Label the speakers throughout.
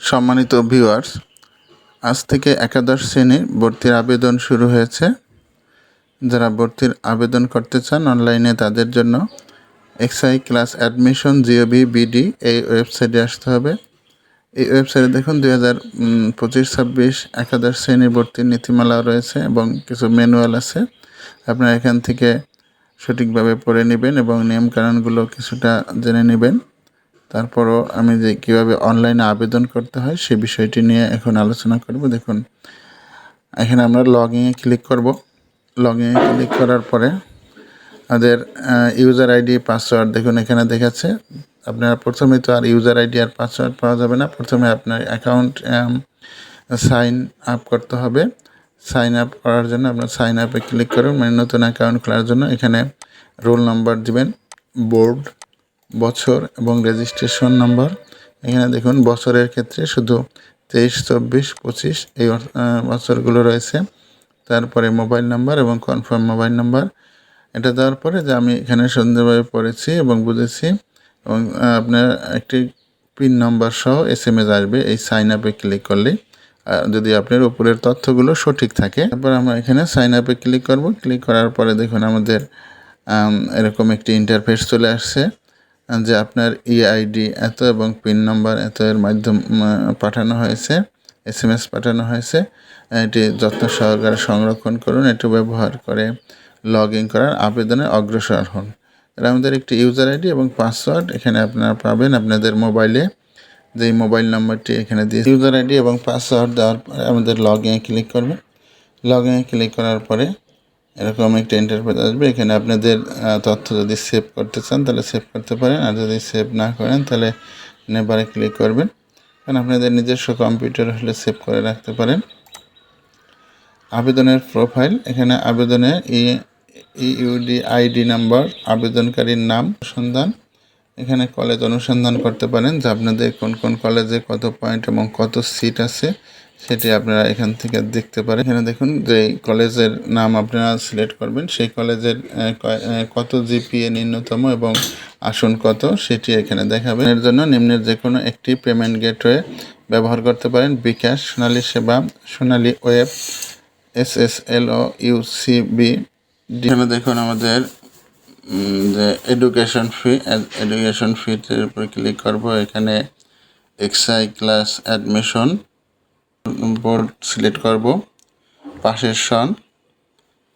Speaker 1: সম্মানিত ভিউয়ার্স আজ থেকে একাদশ শ্রেণির ভর্তির আবেদন শুরু হয়েছে। যারা ভর্তির আবেদন করতে চান অনলাইনে তাদের জন্য XI class admission GOV BD এই ওয়েবসাইটে আসতে হবে। এই ওয়েবসাইটে দেখুন দুই হাজার পঁচিশ ছাব্বিশ একাদশ শ্রেণির ভর্তির নীতিমালা রয়েছে এবং কিছু ম্যানুয়াল আছে। আপনারা এখান থেকে সঠিকভাবে পড়ে নেবেন এবং নিয়মকানুনগুলো কিছুটা জেনে নেবেন। তারপরও আমি যে কীভাবে অনলাইনে আবেদন করতে হয় সে বিষয়টি নিয়ে এখন আলোচনা করব। দেখুন, এখানে আমরা লগ ইনে ক্লিক করব। লগ ইনে ক্লিক করার পরে আমাদের ইউজার আইডি পাসওয়ার্ড দেখুন এখানে দেখাচ্ছে। আপনারা প্রথমে তো আর ইউজার আইডি আর পাসওয়ার্ড পাওয়া যাবে না। প্রথমে আপনার অ্যাকাউন্ট সাইন আপ করতে হবে। সাইন আপ করার জন্য আপনার সাইন আপে ক্লিক করুন। মানে নতুন অ্যাকাউন্ট খোলার জন্য এখানে রোল নাম্বার দিবেন। বোর্ড বছর এবং রেজিস্ট্রেশন নাম্বার এখানে দেখুন, বছরের ক্ষেত্রে শুধু তেইশ, চব্বিশ, পঁচিশ এই বছরগুলো রয়েছে। তারপরে মোবাইল নাম্বার এবং কনফার্ম মোবাইল নাম্বার এটা দেওয়ার পরে যে আমি এখানে সুন্দরভাবে পড়েছি এবং বুঝেছি এবং আপনার একটি পিন নাম্বার সহ এস এম এস আসবে এই সাইন আপে ক্লিক করলে। যদি আপনার উপরের তথ্যগুলো সঠিক থাকে, তারপর আমরা এখানে সাইন আপে ক্লিক করব। ক্লিক করার পরে দেখুন আমাদের এরকম একটি ইন্টারফেস চলে আসছে। যে আপনার ইআইডি এত এবং পিন নাম্বার এত এর মাধ্যম পাঠানো হয়েছে এস এম এস পাঠানো হয়েছে, এটি যত্ন সহকারে সংরক্ষণ করুন, এটি ব্যবহার করে লগ ইন করার আবেদনে অগ্রসর হন। এটা আমাদের একটি ইউজার আইডি এবং পাসওয়ার্ড এখানে আপনারা পাবেন আপনাদের মোবাইলে যেই মোবাইল নাম্বারটি এখানে দিয়ে ইউজার আইডি এবং পাসওয়ার্ড দেওয়ার পরে আমাদের লগ ইনে ক্লিক করবেন। লগ ইনে ক্লিক করার পরে এরকম একটা ইন্টারফেস আসবে, এখানে আপনাদের তথ্য যদি সেভ করতে চান, তাহলে সেভ করতে পারেন, আর যদি সেভ না করেন, তাহলে নেবারে ক্লিক করবেন। কারণ আপনাদের নিজস্ব কম্পিউটার হলে সেভ করে রাখতে পারেন। আবেদনের প্রোফাইল এখানে আবেদনে ইউডি আইডি নাম্বার আবেদনকারীর নাম সন্ধান এখানে কলেজ অনুসন্ধান করতে পারেন, যে আপনাদের কোন কোন কলেজে কত পয়েন্ট এবং কত সিট আছে। সেটি আপনারা এখান থেকে দেখতে পারেন। এখানে দেখুন যে কলেজের নাম আপনারা সিলেক্ট করবেন। সেই কলেজের কত জিপিএ ন্যূনতম এবং আসন কত সেটি এখানে দেখাবেন। এর জন্য নিম্নের যে কোনো একটি পেমেন্ট গেটওয়ে ব্যবহার করতে পারেন। BKash, Sonali Sheba, Sonali web, S S L ও ইউসিবি এখানে দেখুন আমাদের যে এডুকেশন ফি এডুকেশন ফিটের উপর ক্লিক করব। এখানে XI class admission. Board select করব। পাশের সন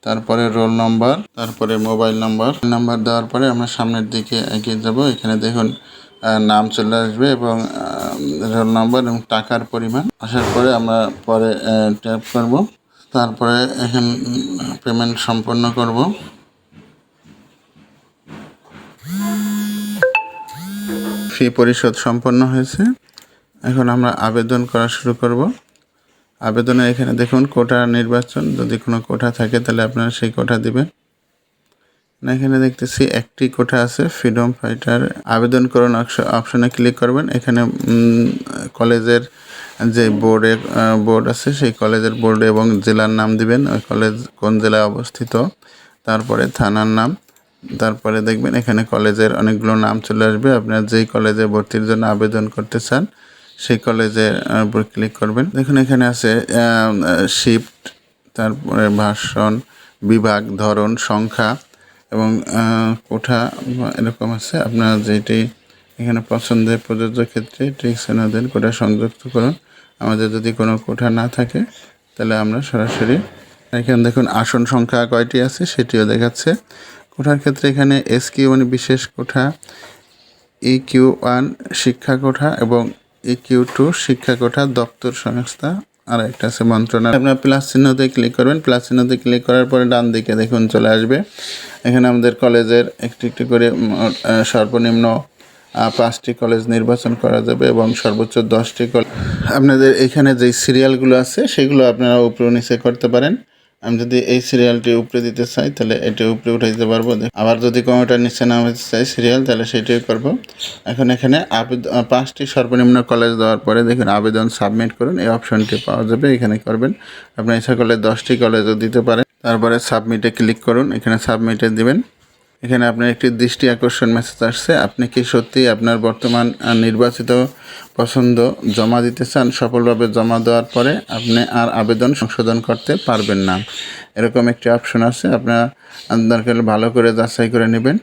Speaker 1: তারপরে রোল নম্বর তারপরে মোবাইল নাম্বার নাম্বার দেওয়ার পরে আমরা সামনের দিকে এগিয়ে যাব। এখানে দেখুন নাম চলে আসবে এবং রোল নম্বর এবং টাকার পরিমাণ। আসার পরে আমরা পরে ট্যাপ করব। তারপরে এখানে পেমেন্ট সম্পন্ন করব। ফি পরিশোধ সম্পন্ন হয়েছে। এখন আমরা আবেদন করা শুরু করব। আবেদনে এখানে দেখুন কোটা নির্বাচন। যদি কোনো কোঠা থাকে, তাহলে আপনারা সেই কোঠা দিবেন। না, এখানে দেখতেছি একটি কোঠা আছে, ফ্রিডম ফাইটার। আবেদন করুন অপশনে ক্লিক করবেন। এখানে কলেজের যে বোর্ডে বোর্ড আছে, সেই কলেজের বোর্ড এবং জেলার নাম দিবেন। ওই কলেজ কোন জেলায় অবস্থিত? তারপরে থানার নাম। তারপরে দেখবেন এখানে কলেজের অনেকগুলো নাম চলে আসবে। আপনার যেই কলেজে ভর্তির জন্য আবেদন করতে চান সেই কলেজের উপর ক্লিক করবেন। দেখুন, এখানে আছে শিফট তারপরে ভাষণ, বিভাগ, ধরন, সংখ্যা এবং কোঠা এরকম আছে। আপনার যেটি এখানে পছন্দের প্রযোজ্য ক্ষেত্রে ট্রিক্সেনা দেন, কোঠা সংযুক্ত করুন। আমাদের যদি কোনো কোঠা না থাকে, তাহলে আমরা সরাসরি এখানে দেখুন, আসন সংখ্যা কয়টি আছে সেটিও দেখাচ্ছে। কোঠার ক্ষেত্রে এখানে এস কিউ মানে বিশেষ কোঠা ই কিউ ওয়ান শিক্ষা কোঠা এবং ই কিউ টু শিক্ষা কোঠা দপ্তর সংস্থা আর একটা আছে মন্ত্রণালয়। আপনার প্লাস চিহ্নতে ক্লিক করবেন। প্লাস চিহ্নতে ক্লিক করার পরে ডান দিকে দেখুন চলে আসবে। এখানে আমাদের কলেজের একটি একটি করে সর্বনিম্ন পাঁচটি কলেজ নির্বাচন করা যাবে এবং সর্বোচ্চ দশটি কলেজ। আপনাদের এখানে যেই সিরিয়ালগুলো আছে, সেগুলো আপনারা উপরে নিচে করতে পারেন। আমি যদি এই সিরিয়ালটি উপরে দিতে চাই, তাহলে এটি উপরে উঠে দিতে পারব। আবার যদি কমিউটার নিচে নামাতে চাই সিরিয়াল তাহলে সেটাই করব। এখন এখানে আবেদন পাঁচটি সর্বনিম্ন কলেজ দেওয়ার পরে দেখুন, আবেদন সাবমিট করুন, এই অপশনটি পাওয়া যাবে, এখানে করবেন। আপনি ইচ্ছা করলে দশটি কলেজও দিতে পারেন। তারপরে সাবমিটে ক্লিক করুন, এখানে সাবমিটে দিবেন। এখানে আপনার একটি দৃষ্টি আকর্ষণ মেসেজ আসছে। আপনি কি সত্যি আপনার বর্তমান নির্বাচিত পছন্দ জমা দিতে চান? সফলভাবে জমা দেওয়ার পরে আপনি আর আবেদন সংশোধন করতে পারবেন না। এরকম একটি অপশন আছে। আপনার দরকার ভালো করে যাচাই করে নেবেন।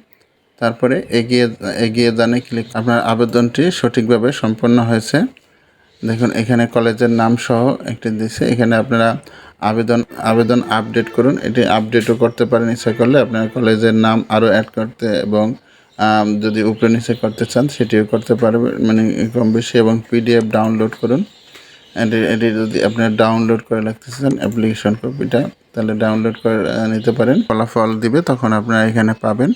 Speaker 1: তারপরে এগিয়ে এগিয়ে দানে ক্লিক আপনার আবেদনটি সঠিকভাবে সম্পন্ন হয়েছে। দেখুন, এখানে কলেজের নাম সহ একটি দিছে। এখানে আপনারা আবেদন আবেদন আপডেট করুন। এটি আপডেটও করতে পারেন ইচ্ছা করলে। আপনার কলেজের নাম আরও অ্যাড করতে এবং যদি উপরে নিচে করতে চান, সেটিও করতে পারবেন মানে কম বেশি এবং পিডিএফ ডাউনলোড করুন। এটি এটি যদি আপনার ডাউনলোড করে রাখতে চান অ্যাপ্লিকেশন কপিটা তাহলে ডাউনলোড করে নিতে পারেন। ফলাফল দিবে, তখন আপনারা এখানে পাবেন।